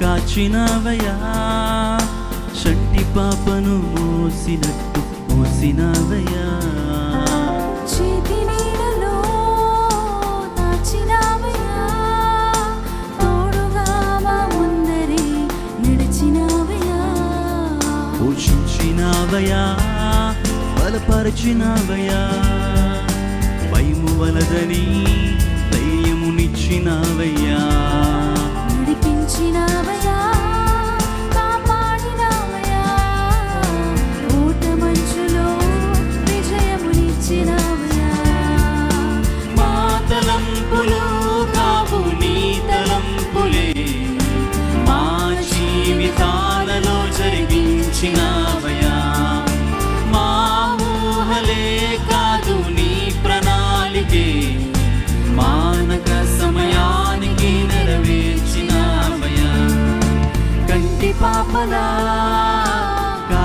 కాచినావయా చంటి పాపను మోసినట్టు మోసినావయా పోషించినావయా బలపరచినావయా భయము వలదని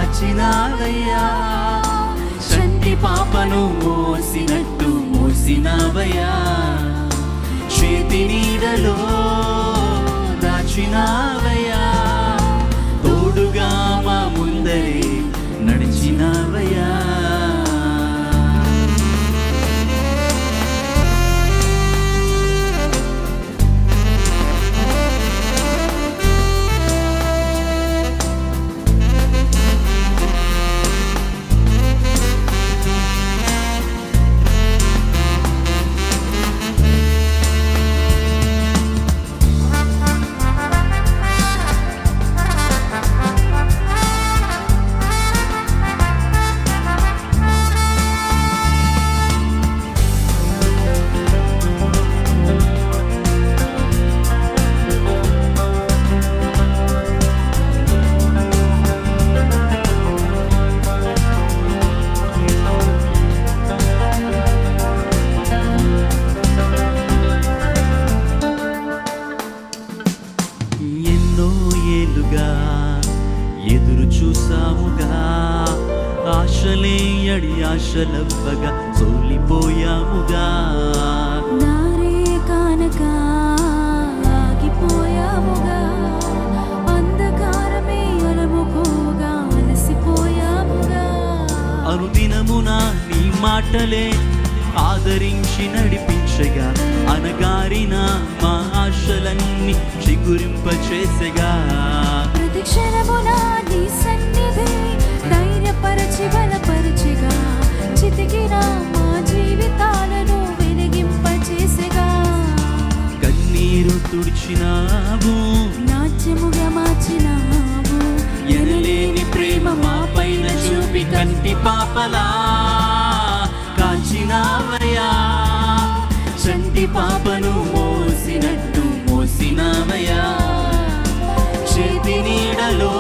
కాచినావయ్యా చంటి పాపను మోసినట్టు మోసినావయ్యా. చేతి నీడలో దాచినావయ్యా. అడి ఆశలవ్వగా సోలిపోయాముగా. నారే కానక ఆగిపోయాముగా. అంధకారమే అలముకోగా అలసిపోయాముగా. అనుదినమున నీ మాటలే ఆదరించి నడిపించగా అనగారిన మా ఆశలన్నీ చిగురింపచేసగా. ప్రతి క్షణమున నీ సన్నిధి తుడిచినావు నాట్యముగా మార్చినావు. ఎనలేని ప్రేమ మా పైన చూపి కంటి పాపలా కాచినావయ్యా. చంటి పాపను మోసినట్టు మోసినావయ్యా. చేతి నీడలో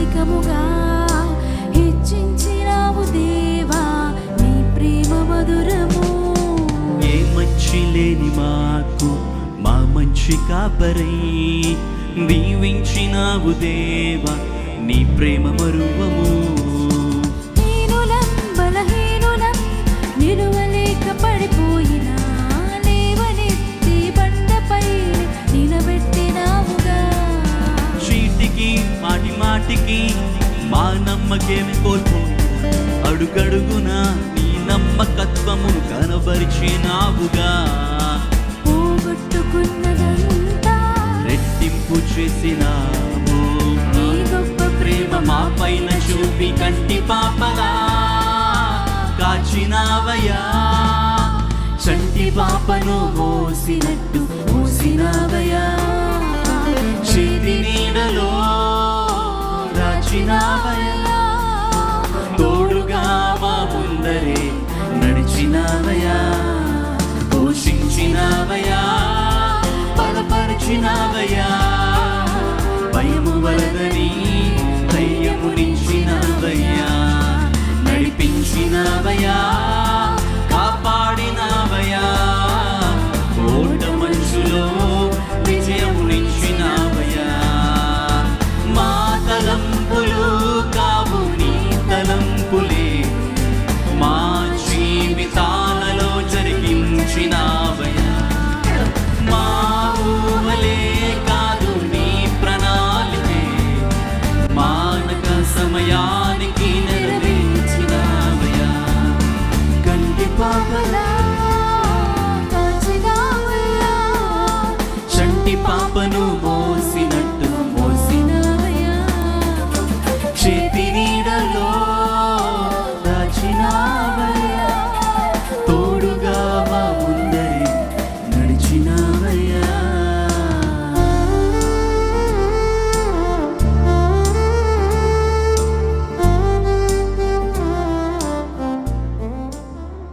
అధికముగా హెచ్చించినావు దేవా నీ ప్రేమ మధురము. ఏ మంచి లేని మాకు మా మంచి కాపరై దీవించినావు దేవా నీ ప్రేమ మరువము. అడుగడుగున నీ నమ్మకత్వమును కనబరిచినావుగా. పోగొట్టుకున్నదంతా రెట్టింపు చేసినావు. నీ గొప్ప ప్రేమ మా పైన చూపి కంటి పాపలా. కాచినావయా చంటి పాపను మోసినట్టు మోసినావయా చేతి నీడలో దాచినావయా బలపరిచినావయా